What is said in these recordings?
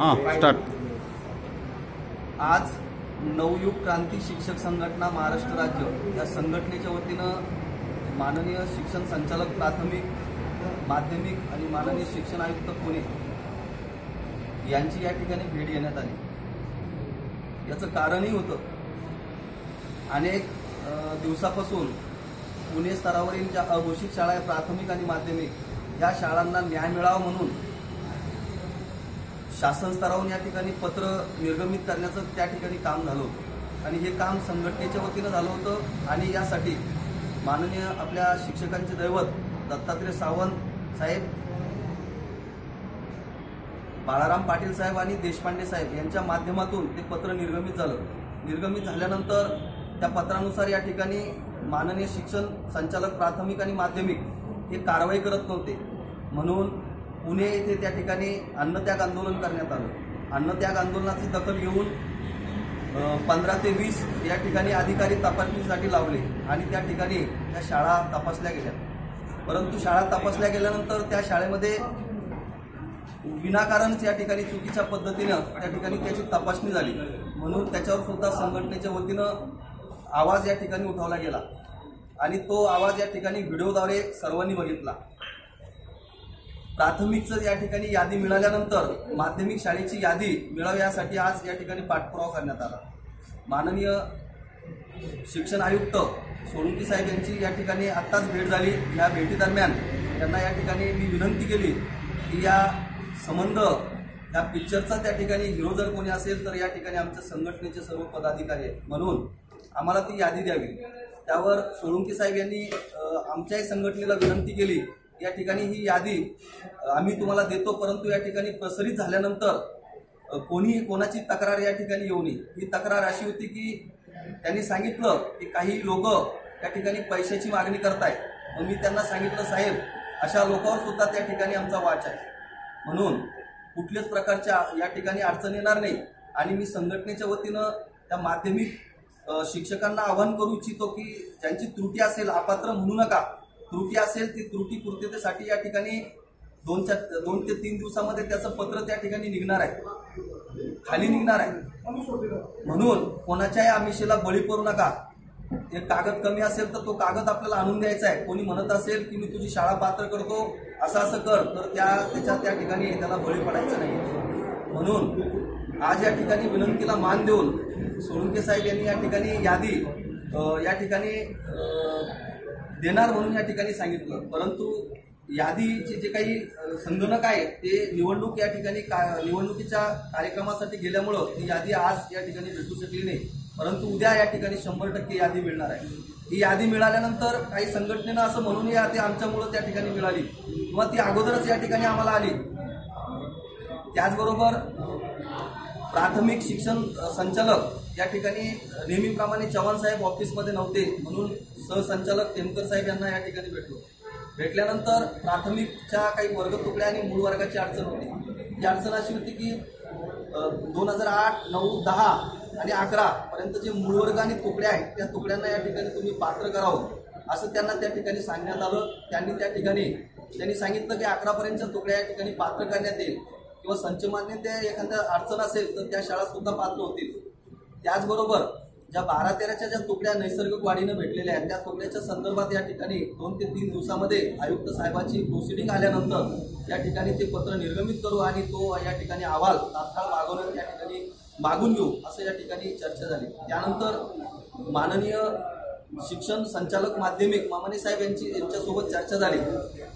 हां स्टार्ट आज नवयुग क्रांती शिक्षक संघटना महाराष्ट्र राज्य या संघटनेच्या वतीनं माननीय शिक्षण संचालक प्राथमिक माध्यमिक आणि माननीय शिक्षण आयुक्त पुणे यांची या ठिकाणी भेट घेण्यात आली. याचं कारणही होतं. अनेक दिवसापासून पुणे स्तरावरील ज्या अघोषित शाळा आहे प्राथमिक आणि माध्यमिक या शाळांना न्याय मिळावा म्हणून शासन स्तरावरून या ठिकाणी पत्र निर्गमित करण्याचं त्या ठिकाणी काम झालं होतं. आणि हे काम संघटनेच्या वतीनं झालं होतं. आणि यासाठी माननीय आपल्या शिक्षकांचे दैवत दत्तात्रय सावंत साहेब बाळाराम पाटील साहेब आणि देशपांडे साहेब यांच्या माध्यमातून ते पत्र निर्गमित झालं. निर्गमित झाल्यानंतर त्या पत्रानुसार या ठिकाणी माननीय शिक्षण संचालक प्राथमिक आणि माध्यमिक हे कारवाई करत नव्हते. म्हणून पुणे येथे त्या ठिकाणी अन्नत्याग आंदोलन करण्यात आलं. अन्नत्याग आंदोलनाची दखल घेऊन पंधरा ते वीस या ठिकाणी अधिकारी तपासणीसाठी लावले आणि त्या ठिकाणी त्या शाळा तपासल्या गेल्या. परंतु शाळा तपासल्या गेल्यानंतर त्या शाळेमध्ये विनाकारणच या ठिकाणी चुकीच्या पद्धतीनं त्या ठिकाणी त्याची तपासणी झाली. म्हणून त्याच्यावर सुद्धा संघटनेच्या वतीनं आवाज या ठिकाणी उठवला गेला. आणि तो आवाज या ठिकाणी व्हिडिओद्वारे सर्वांनी बघितला. प्राथमिकचं या ठिकाणी यादी मिळाल्यानंतर माध्यमिक शाळेची यादी मिळावी यासाठी आज या ठिकाणी पाठपुरावा करण्यात आला. माननीय शिक्षण आयुक्त सोळंकी साहेब यांची या ठिकाणी आत्ताच भेट झाली. या भेटीदरम्यान त्यांना या ठिकाणी मी विनंती केली की या संबंध या पिक्चरचा त्या ठिकाणी हिरो जर कोणी असेल तर या ठिकाणी आमच्या संघटनेचे सर्व पदाधिकारी म्हणून आम्हाला ती यादी द्यावी. त्यावर सोळंकी साहेब यांनी आमच्याही संघटनेला विनंती केली या ठिकाणी ही यादी आम्ही तुम्हाला देतो परंतु या ठिकाणी प्रसारित झाल्यानंतर कोणीही कोणी कोणाची तक्रार या ठिकाणी येऊ नये. ही तक्रार अशी होती की त्यांनी सांगितलं की काही लोक त्या ठिकाणी पैशाची मागणी करताय मग मी त्यांना सांगितलं साहेब अशा लोकांवर सुद्धा त्या ठिकाणी आमचा वाच आहे. म्हणून कुठल्याच प्रकारच्या या ठिकाणी अडचण येणार नाही. आणि मी संघटनेच्या वतीनं त्या माध्यमिक शिक्षकांना आवाहन करू इच्छितो की ज्यांची त्रुटी असेल अपात्र म्हणू नका. त्रुटी असेल ती त्रुटी पूर्ततेसाठी या ठिकाणी दोन चार दोन ते तीन दिवसामध्ये त्याचं पत्र त्या ठिकाणी निघणार आहे. खाली निघणार आहे. म्हणून कोणाच्याही आमिषेला बळी पडू नका. ते कागद कमी असेल तर तो कागद आपल्याला आणून द्यायचा आहे. कोणी म्हणत असेल की मी तुझी शाळा पात्र करतो असं असं कर तर त्या त्याच्या त्या ठिकाणी त्याला बळी पडायचं नाही. म्हणून आज या ठिकाणी विनंतीला मान देऊन सोळंके साहेब यांनी या ठिकाणी यादी या ठिकाणी देणार म्हणून या ठिकाणी सांगितलं. परंतु यादीचे जे काही संगणक आहे ते निवडणूक या ठिकाणी का- निवडणुकीच्या कार्यक्रमासाठी गेल्यामुळं ती यादी आज या ठिकाणी भेटू शकली नाही. परंतु उद्या या ठिकाणी शंभर टक्के यादी मिळणार आहे. ही यादी मिळाल्यानंतर काही संघटनेनं असं म्हणून या ते आमच्यामुळं त्या ठिकाणी मिळाली. किंवा ती अगोदरच या ठिकाणी आम्हाला आली. त्याचबरोबर प्राथमिक शिक्षण संचालक या ठिकाणी नेहमीप्रमाणे चव्हाण साहेब ऑफिसमध्ये नव्हते म्हणून सहसंचालक टेमकर साहेब यांना या ठिकाणी भेटलो. भेटल्यानंतर प्राथमिकच्या काही वर्ग तुकड्या आणि मूळ वर्गाची अडचण होती. ही अडचण अशी होती की दोन हजार आठ नऊ दहा आणि अकरा पर्यंत जे मूळ वर्ग आणि तुकड्या आहेत त्या तुकड्यांना या ठिकाणी तुम्ही पात्र करावं असं त्यांना त्या ठिकाणी सांगण्यात आलं. त्यांनी त्या ठिकाणी त्यांनी सांगितलं की अकरापर्यंतच्या तुकड्या या ठिकाणी पात्र करण्यात येईल. किंवा संचमान्य त्या एखाद्या अडचण असेल तर त्या शाळा सुद्धा पात्र होतील. त्याचबरोबर ज्या बारा तेराच्या ज्या तुकड्या नैसर्गिक वाढीनं भेटलेल्या आहेत त्या तुकड्याच्या संदर्भात या ठिकाणी दोन ते तीन दिवसामध्ये आयुक्त साहेबांची प्रोसिडिंग आल्यानंतर या ठिकाणी ते पत्र निर्गमित करू आणि तो या ठिकाणी अहवाल तात्काळ मागवण्यात या ठिकाणी मागून घेऊ असं या ठिकाणी चर्चा झाली. त्यानंतर माननीय शिक्षण संचालक माध्यमिक मामाने साहेब यांची यांच्यासोबत चर्चा झाली.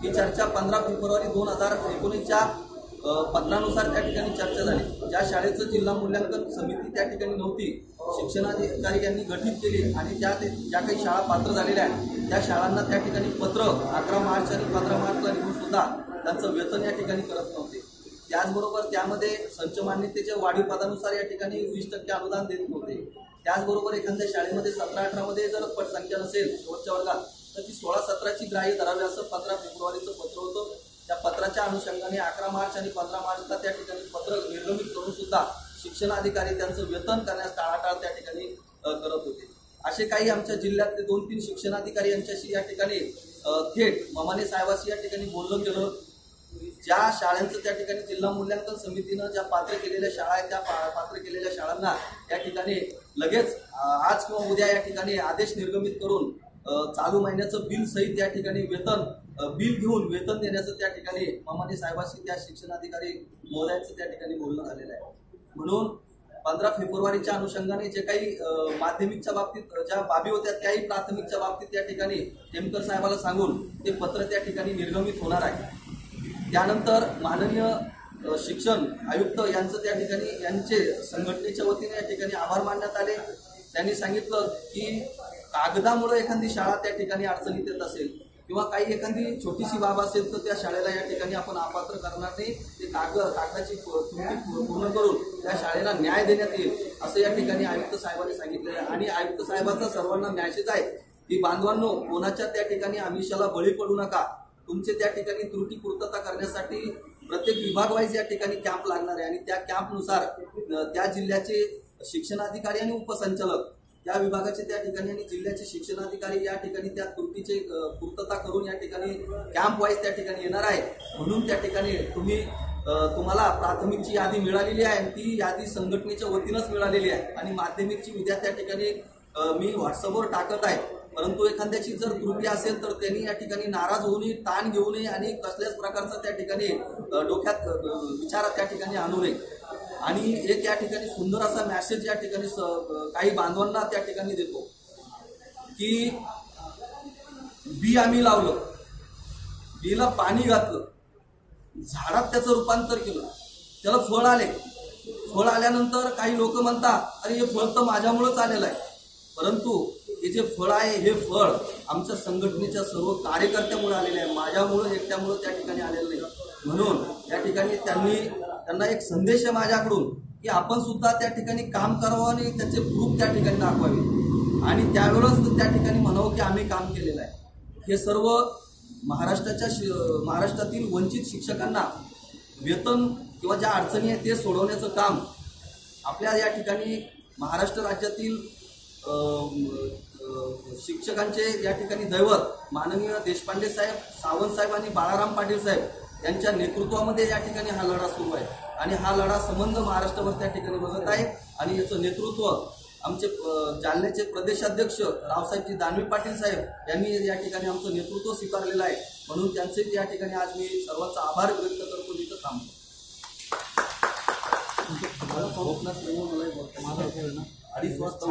ही चर्चा पंधरा फेब्रुवारी दोन हजार एकोणीसच्या पत्रानुसार त्या ठिकाणी चर्चा झाली. ज्या शाळेचं जिल्हा मूल्यांकन समिती त्या ठिकाणी नव्हती शिक्षणाधिकारी यांनी गठीत केली आणि त्या ज्या काही शाळा पात्र झालेल्या आहेत त्या शाळांना त्या ठिकाणी पत्र अकरा मार्च आणि पंधरा मार्चला लिहून सुद्धा त्यांचं वेतन या ठिकाणी करत नव्हते. त्याचबरोबर त्यामध्ये संच मान्यतेच्या वाढीव पदानुसार या ठिकाणी वीस टक्के अनुदान देत नव्हते. त्याचबरोबर एखाद्या शाळेमध्ये सतरा अठरामध्ये जर पटसंख्या नसेल शेवटच्या वर्गात तर ती सोळा सतराची ग्राह्य धरावी असं पंधरा फेब्रुवारीचं पत्र होतं. त्या पत्राच्या अनुषंगाने अकरा मार्च आणि पंधरा मार्चला त्या ठिकाणी पत्र निर्गमित करून सुद्धा शिक्षणाधिकारी त्यांचं वेतन करण्यास टाळाटाळ त्या ठिकाणी करत होते. असे काही आमच्या जिल्ह्यातले दोन तीन शिक्षणाधिकारी यांच्याशी या ठिकाणी थेट ममाने साहेबाशी या ठिकाणी बोललं केलं. ज्या शाळांचं त्या ठिकाणी जिल्हा मूल्यांकन समितीनं ज्या पात्र केलेल्या शाळा आहेत त्या पा- पात्र केलेल्या शाळांना या ठिकाणी लगेच आज किंवा उद्या या ठिकाणी आदेश निर्गमित करून चालू महिन्याचं बिल सहित त्या ठिकाणी वेतन बिल घेऊन वेतन देण्याचं त्या ठिकाणी मामाने साहेबांशी त्या शिक्षणाधिकारी महोदयांचं त्या ठिकाणी बोलणं झालेलं आहे. म्हणून पंधरा फेब्रुवारीच्या अनुषंगाने जे काही माध्यमिकच्या बाबतीत ज्या बाबी होत्या त्याही प्राथमिकच्या बाबतीत त्या ठिकाणी टेमकर साहेबाला सांगून ते पत्र त्या ठिकाणी निर्गमित होणार आहे. त्यानंतर माननीय शिक्षण आयुक्त यांचं त्या ठिकाणी यांचे संघटनेच्या वतीने या ठिकाणी आभार मानण्यात आले. त्यांनी सांगितलं की कागदामुळे एखादी शाळा त्या ठिकाणी अडचणीत येत असेल किंवा काही एखादी छोटीशी बाब असेल तर त्या शाळेला या ठिकाणी आपण अपात्र करणार नाही. ते कागद कागदाची पूर्ण करून त्या शाळेला न्याय देण्यात येईल असं या ठिकाणी आयुक्त साहेबांनी सांगितलेलं आहे आणि आयुक्त साहेबांचा सर्वांना मॅसेज आहे की बांधवांनो कोणाच्या त्या ठिकाणी आमिषाला बळी पडू नका. तुमचे त्या ठिकाणी त्रुटी पूर्तता करण्यासाठी प्रत्येक विभाग वाईज या ठिकाणी कॅम्प लागणार आहे. आणि त्या कॅम्पनुसार त्या जिल्ह्याचे शिक्षणाधिकारी आणि उपसंचालक त्या विभागाचे त्या ठिकाणी आणि जिल्ह्याचे शिक्षणाधिकारी या ठिकाणी त्या त्रुटीचे पूर्तता करून या ठिकाणी कॅम्प वाईज त्या ठिकाणी येणार आहे म्हणून त्या ठिकाणी तुम्ही तुम्हाला प्राथमिकची यादी मिळालेली आहे आणि ती यादी संघटनेच्या वतीनंच मिळालेली आहे. आणि माध्यमिकची उद्या त्या ठिकाणी मी व्हॉट्सअपवर टाकत आहे. परंतु एखाद्याची जर त्रुटी असेल तर त्यांनी या ठिकाणी नाराज होऊ नये ताण घेऊ नये आणि कसल्याच प्रकारचा त्या ठिकाणी डोक्यात विचार त्या ठिकाणी आणू नये. आणि एक या ठिकाणी सुंदर असा मॅसेज या ठिकाणी स- काही बांधवांना त्या ठिकाणी देतो. की बी आम्ही लावलं. बीला पाणी घातलं. झाडात त्याचं रूपांतर केलं. त्याला फळ आले. फळ आल्यानंतर काही लोक म्हणतात अरे हे फळ तर माझ्यामुळेच आलेलं आहे. परंतु हे जे फळ आहे हे फळ आमच्या संघटनेच्या सर्व कार्यकर्त्यामुळे आलेले आहे. माझ्यामुळं एकट्यामुळं त्या ठिकाणी आलेलं नाही. म्हणून या ठिकाणी त्यांनी त्यांना एक संदेश आहे माझ्याकडून की आपण सुद्धा त्या ठिकाणी काम करावं आणि त्याचे प्रूफ त्या ठिकाणी दाखवावे. आणि त्यावेळेस त्या ठिकाणी म्हणावं की आम्ही काम केलेलं आहे. हे सर्व महाराष्ट्राच्या शि महाराष्ट्रातील वंचित शिक्षकांना वेतन किंवा ज्या अडचणी आहेत ते सोडवण्याचं काम आपल्या या ठिकाणी महाराष्ट्र राज्यातील शिक्षकांचे या ठिकाणी दैवत माननीय देशपांडे साहेब सावंत साहेब आणि बाळाराम पाटील साहेब यांच्या नेतृत्वामध्ये या ठिकाणी हा लढा सुरू आहे. आणि हा लढा संबंध महाराष्ट्रावर त्या ठिकाणी बघत आहे. आणि याचं नेतृत्व आमचे जालन्याचे प्रदेशाध्यक्ष रावसाहेबजी दानवे पाटील साहेब यांनी या ठिकाणी आमचं नेतृत्व स्वीकारलेलं आहे. म्हणून त्यांचे या ठिकाणी आज मी सर्वांचा आभार व्यक्त करतो. इथं थांबतो. अडीच वाजता